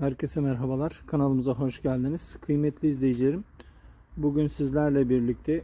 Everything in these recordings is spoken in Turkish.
Herkese merhabalar. Kanalımıza hoş geldiniz. Kıymetli izleyicilerim. Bugün sizlerle birlikte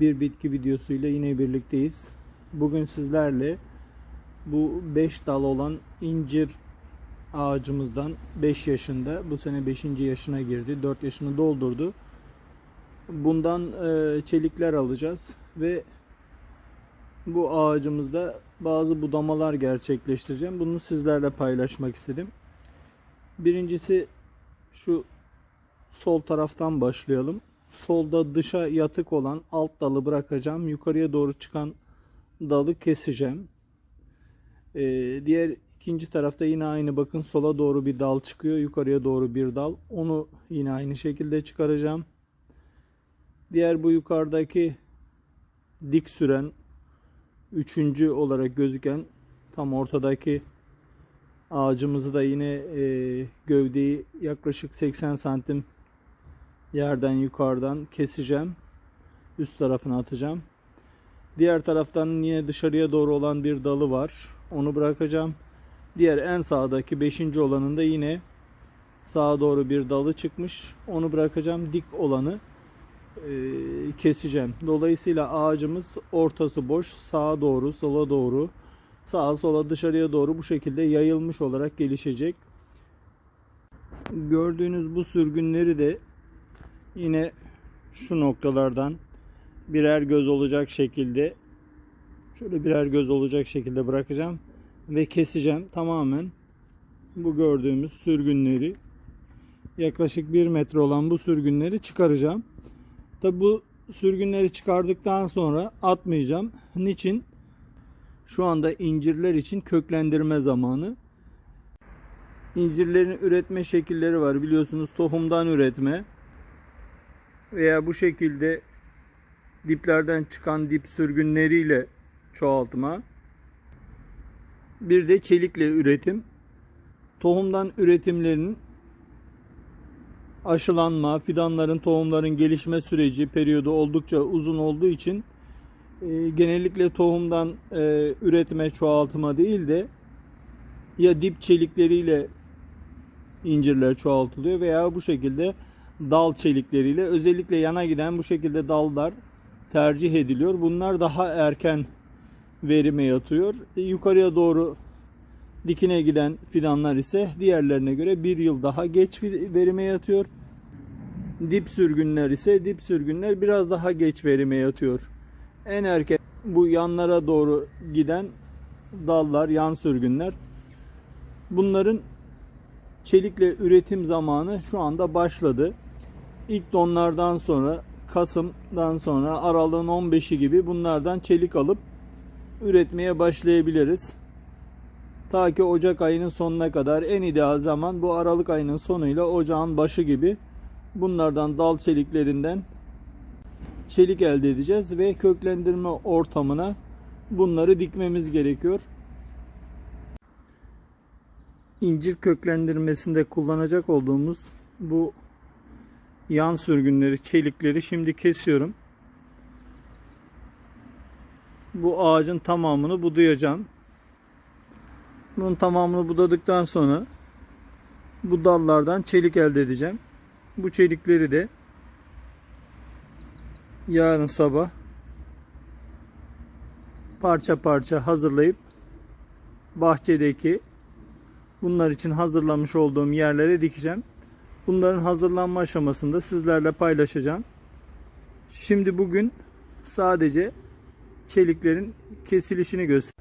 bir bitki videosuyla yine birlikteyiz. Bugün sizlerle bu 5 dal olan incir ağacımızdan 5 yaşında bu sene 5. yaşına girdi. 4 yaşını doldurdu. Bundan e, çelikler alacağız ve bu ağacımızda bazı budamalar gerçekleştireceğim. Bunu sizlerle paylaşmak istedim. Birincisi şu sol taraftan başlayalım. Solda dışa yatık olan alt dalı bırakacağım. Yukarıya doğru çıkan dalı keseceğim. Ee, diğer ikinci tarafta yine aynı bakın sola doğru bir dal çıkıyor. Yukarıya doğru bir dal. Onu yine aynı şekilde çıkaracağım. Diğer bu yukarıdaki dik süren üçüncü olarak gözüken tam ortadaki ağacımızı da yine e, gövdeyi yaklaşık 80 santim yerden yukarıdan keseceğim. Üst tarafına atacağım. Diğer taraftan yine dışarıya doğru olan bir dalı var. Onu bırakacağım. Diğer en sağdaki 5. olanın da yine sağa doğru bir dalı çıkmış. Onu bırakacağım. Dik olanı e, keseceğim. Dolayısıyla ağacımız ortası boş. Sağa doğru, sola doğru, sağa sola dışarıya doğru bu şekilde yayılmış olarak gelişecek. Gördüğünüz bu sürgünleri de yine şu noktalardan birer göz olacak şekilde şöyle birer göz olacak şekilde bırakacağım ve keseceğim tamamen bu gördüğümüz sürgünleri yaklaşık 1 metre olan bu sürgünleri çıkaracağım. Tabi bu sürgünleri çıkardıktan sonra atmayacağım. Niçin? Şu anda incirler için köklendirme zamanı. İncirlerin üretme şekilleri var. Biliyorsunuz tohumdan üretme veya bu şekilde diplerden çıkan dip sürgünleriyle çoğaltma. Bir de çelikle üretim. Tohumdan üretimlerinin aşılanma, fidanların, tohumların gelişme süreci, periyodu oldukça uzun olduğu için e, genellikle tohumdan e, üretime, çoğaltıma değil de ya dip çelikleriyle incirler çoğaltılıyor veya bu şekilde dal çelikleriyle özellikle yana giden bu şekilde dallar tercih ediliyor. Bunlar daha erken verime yatıyor. E, yukarıya doğru dikine giden fidanlar ise diğerlerine göre bir yıl daha geç verime yatıyor. Dip sürgünler ise dip sürgünler biraz daha geç verime yatıyor. En erken bu yanlara doğru giden dallar, yan sürgünler. Bunların çelikle üretim zamanı şu anda başladı. İlk donlardan sonra Kasım'dan sonra aralığın 15'i gibi bunlardan çelik alıp üretmeye başlayabiliriz. Ta ki Ocak ayının sonuna kadar en ideal zaman bu Aralık ayının sonuyla Ocağın başı gibi bunlardan dal çeliklerinden çelik elde edeceğiz ve köklendirme ortamına bunları dikmemiz gerekiyor. İncir köklendirmesinde kullanacak olduğumuz bu yan sürgünleri, çelikleri şimdi kesiyorum. Bu ağacın tamamını budayacağım. Bunun tamamını budadıktan sonra bu dallardan çelik elde edeceğim. Bu çelikleri de yarın sabah parça parça hazırlayıp bahçedeki bunlar için hazırlamış olduğum yerlere dikeceğim. Bunların hazırlanma aşamasında sizlerle paylaşacağım. Şimdi bugün sadece çeliklerin kesilişini göster.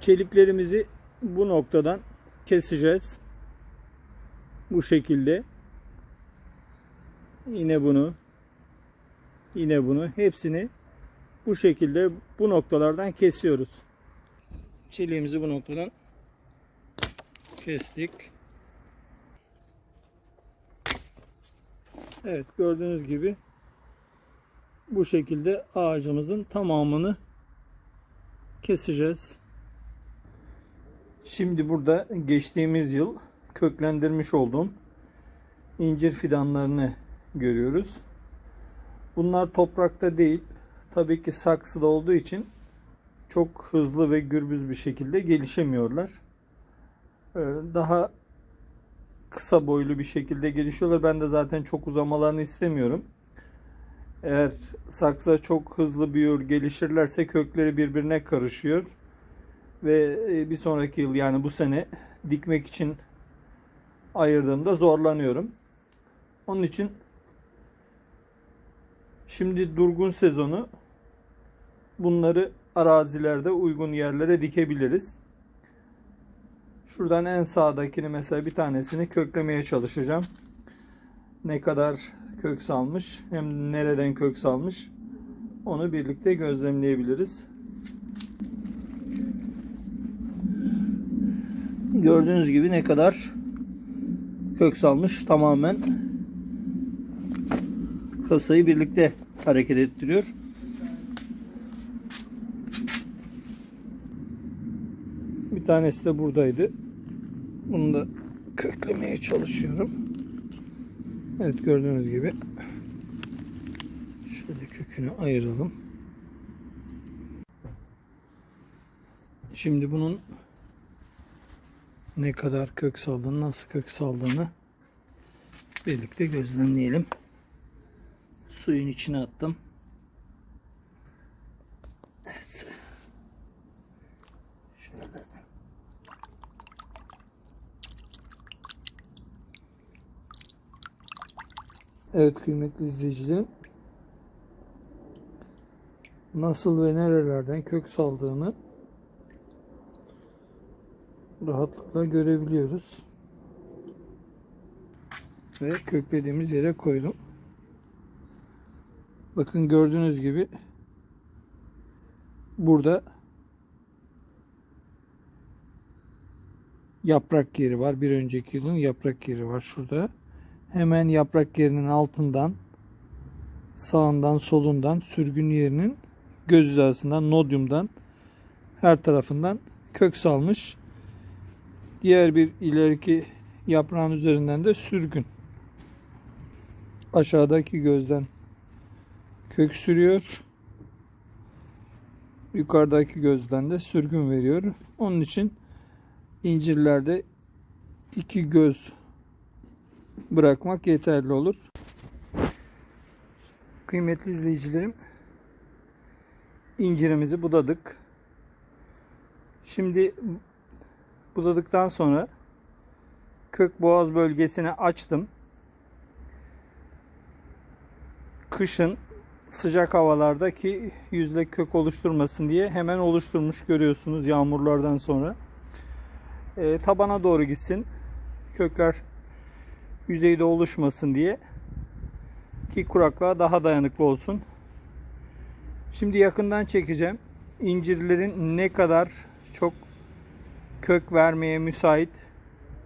Çeliklerimizi bu noktadan keseceğiz. Bu şekilde. Yine bunu. Yine bunu. Hepsini bu şekilde bu noktalardan kesiyoruz. Çeliğimizi bu noktadan kestik. Evet gördüğünüz gibi bu şekilde ağacımızın tamamını keseceğiz. Şimdi burada geçtiğimiz yıl köklendirmiş olduğum incir fidanlarını görüyoruz. Bunlar toprakta değil, tabii ki saksıda olduğu için çok hızlı ve gürbüz bir şekilde gelişemiyorlar. e, daha kısa boylu bir şekilde gelişiyorlar. Ben de zaten çok uzamalarını istemiyorum. Eğer saksı çok hızlı büyür, gelişirlerse kökleri birbirine karışıyor. Ve e, bir sonraki yıl yani bu sene dikmek için ayırdığımda zorlanıyorum. Onun için şimdi durgun sezonu bunları arazilerde uygun yerlere dikebiliriz. Şuradan en sağdakini mesela bir tanesini köklemeye çalışacağım. Ne kadar kök salmış hem nereden kök salmış onu birlikte gözlemleyebiliriz. Gördüğünüz gibi ne kadar kök salmış tamamen kasayı birlikte hareket ettiriyor. Bir tanesi de buradaydı. Bunu da köklemeye çalışıyorum. Evet gördüğünüz gibi şöyle kökünü ayıralım. Şimdi bunun ne kadar kök saldığını, nasıl kök saldığını birlikte gözlemleyelim. Suyun içine attım. Evet. Şöyle. Evet kıymetli izleyicilerim. Nasıl ve nerelerden kök saldığını rahatlıkla görebiliyoruz. Ve köklediğimiz yere koydum. Bakın gördüğünüz gibi burada yaprak yeri var. Bir önceki yılın yaprak yeri var şurada. Hemen yaprak yerinin altından sağından solundan sürgün yerinin göz hizasından nodyumdan her tarafından kök salmış. Diğer bir ileriki yaprağın üzerinden de sürgün. Aşağıdaki gözden kök sürüyor. Yukarıdaki gözden de sürgün veriyor. Onun için incirlerde iki göz bırakmak yeterli olur. Kıymetli izleyicilerim, incirimizi budadık. Şimdi budadıktan sonra kök boğaz bölgesini açtım. Kışın sıcak havalardaki yüzle kök oluşturmasın diye hemen oluşturmuş görüyorsunuz yağmurlardan sonra. E, tabana doğru gitsin. Kökler yüzeyde oluşmasın diye ki kuraklığa daha dayanıklı olsun. Şimdi yakından çekeceğim. İncirlerin ne kadar çok kök vermeye müsait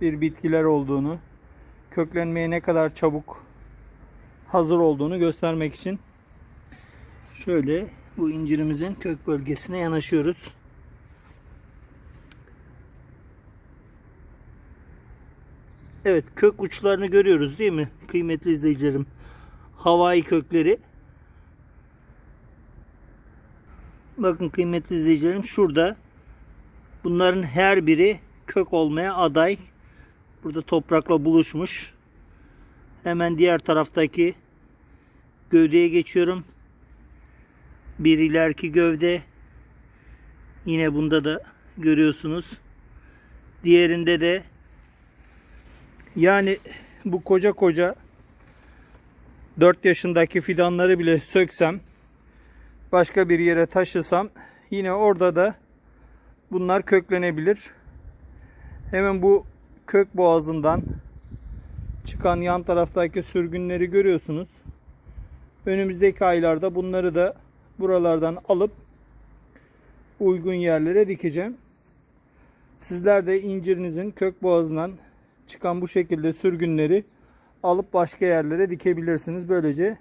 bir bitkiler olduğunu, köklenmeye ne kadar çabuk hazır olduğunu göstermek için şöyle bu incirimizin kök bölgesine yanaşıyoruz. Evet kök uçlarını görüyoruz değil mi kıymetli izleyicilerim? Havai kökleri. Bakın kıymetli izleyicilerim şurada bunların her biri kök olmaya aday. Burada toprakla buluşmuş. Hemen diğer taraftaki gövdeye geçiyorum. Bir ileriki gövde. Yine bunda da görüyorsunuz. Diğerinde de yani bu koca koca 4 yaşındaki fidanları bile söksem başka bir yere taşısam yine orada da bunlar köklenebilir. Hemen bu kök boğazından çıkan yan taraftaki sürgünleri görüyorsunuz. Önümüzdeki aylarda bunları da buralardan alıp uygun yerlere dikeceğim. Sizler de incirinizin kök boğazından çıkan bu şekilde sürgünleri alıp başka yerlere dikebilirsiniz. Böylece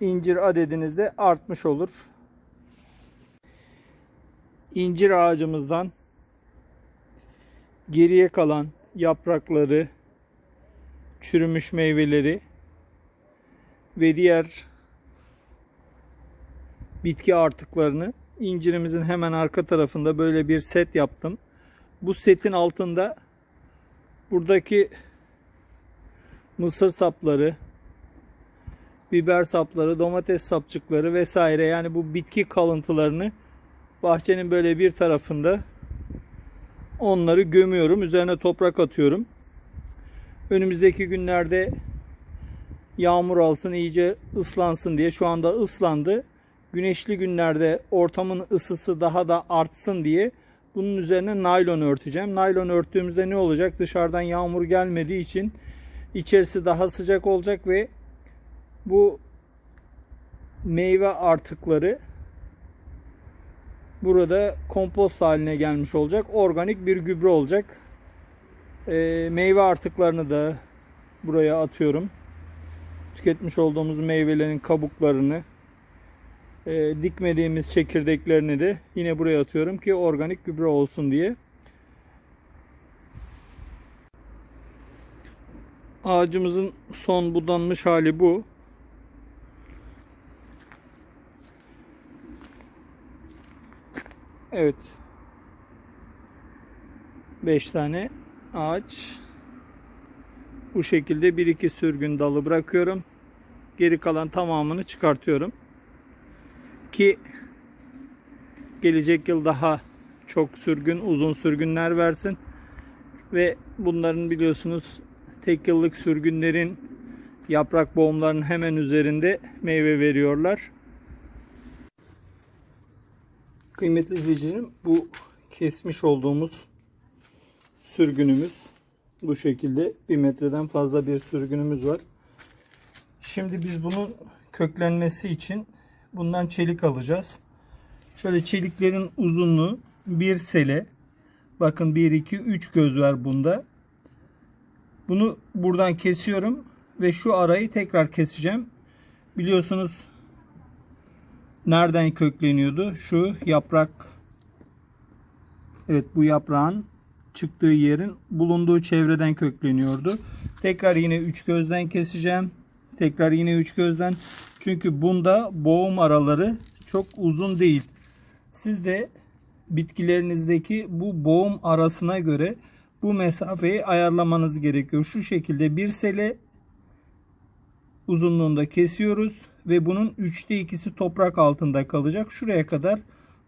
incir adediniz de artmış olur. İncir ağacımızdan geriye kalan yaprakları, çürümüş meyveleri ve diğer bitki artıklarını incirimizin hemen arka tarafında böyle bir set yaptım. bu setin altında buradaki mısır sapları, biber sapları, domates sapçıkları vesaire yani bu bitki kalıntılarını bahçenin böyle bir tarafında onları gömüyorum. Üzerine toprak atıyorum. Önümüzdeki günlerde yağmur alsın, iyice ıslansın diye şu anda ıslandı. Güneşli günlerde ortamın ısısı daha da artsın diye bunun üzerine naylon örteceğim. Naylon örttüğümüzde ne olacak? Dışarıdan yağmur gelmediği için içerisi daha sıcak olacak ve bu meyve artıkları burada kompost haline gelmiş olacak. Organik bir gübre olacak. E, meyve artıklarını da buraya atıyorum. Tüketmiş olduğumuz meyvelerin kabuklarını, e, dikmediğimiz çekirdeklerini de yine buraya atıyorum ki organik gübre olsun diye. Ağacımızın son budanmış hali bu. Evet. 5 tane ağaç. Bu şekilde bir iki sürgün dalı bırakıyorum. Geri kalan tamamını çıkartıyorum. Ki gelecek yıl daha çok sürgün, uzun sürgünler versin. Ve bunların biliyorsunuz tek yıllık sürgünlerin yaprak boğumlarının hemen üzerinde meyve veriyorlar. Kıymetli izleyicilerim bu kesmiş olduğumuz sürgünümüz bu şekilde bir metreden fazla bir sürgünümüz var. Şimdi biz bunun köklenmesi için bundan çelik alacağız. Şöyle çeliklerin uzunluğu bir sele. Bakın 1 2 3 göz var bunda. Bunu buradan kesiyorum ve şu arayı tekrar keseceğim. Biliyorsunuz nereden kökleniyordu? Şu yaprak Evet bu yaprağın çıktığı yerin bulunduğu çevreden kökleniyordu. Tekrar yine üç gözden keseceğim. Tekrar yine üç gözden. Çünkü bunda boğum araları çok uzun değil. Siz de bitkilerinizdeki bu boğum arasına göre bu mesafeyi ayarlamanız gerekiyor. Şu şekilde bir sele uzunluğunda kesiyoruz ve bunun üçte ikisi toprak altında kalacak. Şuraya kadar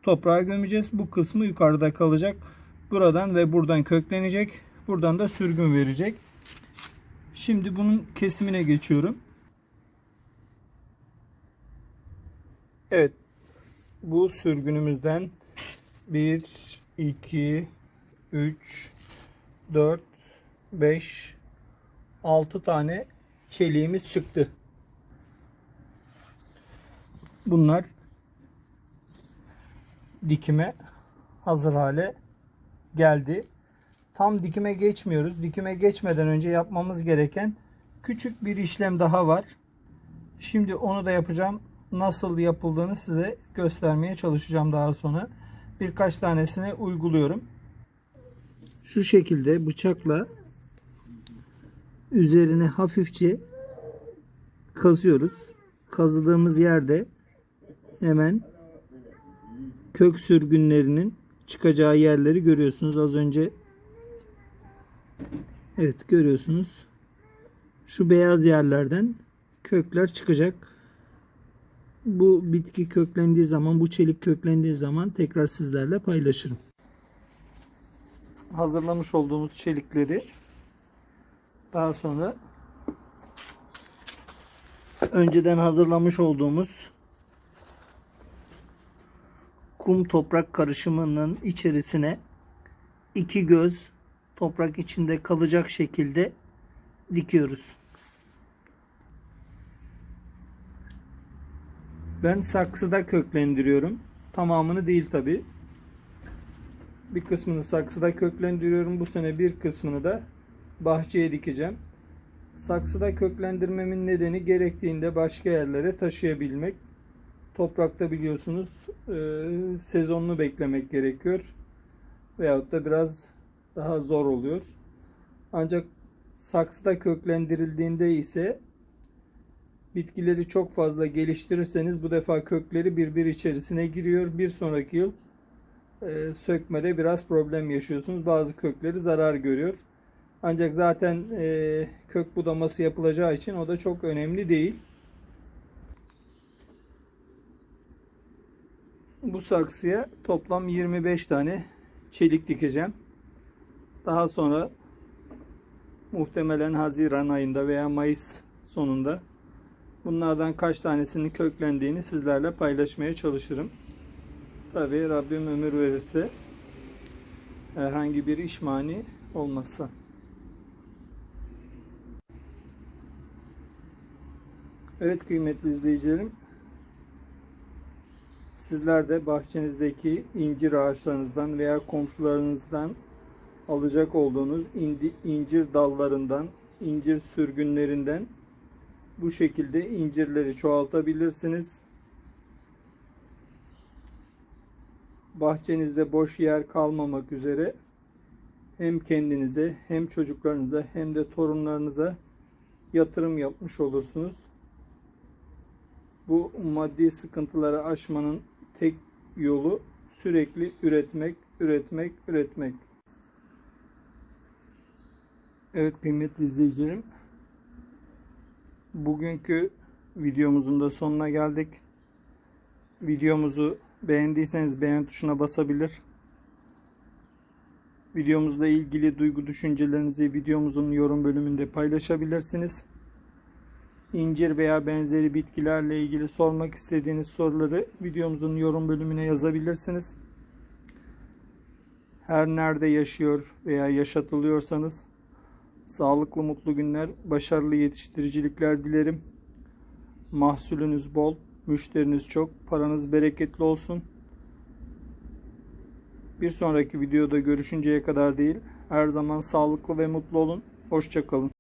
toprağa gömeceğiz. Bu kısmı yukarıda kalacak. Buradan ve buradan köklenecek. Buradan da sürgün verecek. Şimdi bunun kesimine geçiyorum. Evet. Bu sürgünümüzden 1, 2, 3, 4, 5, 6 tane çeliğimiz çıktı. Bunlar dikime hazır hale geldi. Tam dikime geçmiyoruz. Dikime geçmeden önce yapmamız gereken küçük bir işlem daha var. Şimdi onu da yapacağım. Nasıl yapıldığını size göstermeye çalışacağım daha sonra. Birkaç tanesini uyguluyorum. Şu şekilde bıçakla üzerine hafifçe kazıyoruz. Kazıdığımız yerde hemen kök sürgünlerinin çıkacağı yerleri görüyorsunuz. Az önce evet görüyorsunuz. Şu beyaz yerlerden kökler çıkacak. Bu bitki köklendiği zaman, bu çelik köklendiği zaman tekrar sizlerle paylaşırım. Hazırlamış olduğumuz çelikleri daha sonra önceden hazırlamış olduğumuz kum toprak karışımının içerisine iki göz toprak içinde kalacak şekilde dikiyoruz. Ben saksıda köklendiriyorum. Tamamını değil tabi. Bir kısmını saksıda köklendiriyorum. Bu sene bir kısmını da bahçeye dikeceğim. Saksıda köklendirmemin nedeni gerektiğinde başka yerlere taşıyabilmek. Toprakta biliyorsunuz e, sezonunu beklemek gerekiyor. Veyahut da biraz daha zor oluyor. Ancak saksıda köklendirildiğinde ise bitkileri çok fazla geliştirirseniz bu defa kökleri birbir içerisine giriyor. Bir sonraki yıl e, sökmede biraz problem yaşıyorsunuz. Bazı kökleri zarar görüyor. Ancak zaten e, kök budaması yapılacağı için o da çok önemli değil. Bu saksıya toplam 25 tane çelik dikeceğim. Daha sonra muhtemelen Haziran ayında veya Mayıs sonunda bunlardan kaç tanesinin köklendiğini sizlerle paylaşmaya çalışırım. Tabii Rabbim ömür verirse herhangi bir iş mani olmazsa. Evet kıymetli izleyicilerim. Sizler de bahçenizdeki incir ağaçlarınızdan veya komşularınızdan alacak olduğunuz incir dallarından, incir sürgünlerinden bu şekilde incirleri çoğaltabilirsiniz. Bahçenizde boş yer kalmamak üzere hem kendinize hem çocuklarınıza hem de torunlarınıza yatırım yapmış olursunuz. Bu maddi sıkıntıları aşmanın tek yolu sürekli üretmek, üretmek, üretmek. Evet kıymetli izleyicilerim. Bugünkü videomuzun da sonuna geldik. Videomuzu beğendiyseniz beğen tuşuna basabilir. Videomuzla ilgili duygu düşüncelerinizi videomuzun yorum bölümünde paylaşabilirsiniz. İncir veya benzeri bitkilerle ilgili sormak istediğiniz soruları videomuzun yorum bölümüne yazabilirsiniz. Her nerede yaşıyor veya yaşatılıyorsanız Sağlıklı mutlu günler, başarılı yetiştiricilikler dilerim. Mahsulünüz bol, müşteriniz çok, paranız bereketli olsun. Bir sonraki videoda görüşünceye kadar değil, her zaman sağlıklı ve mutlu olun. Hoşçakalın.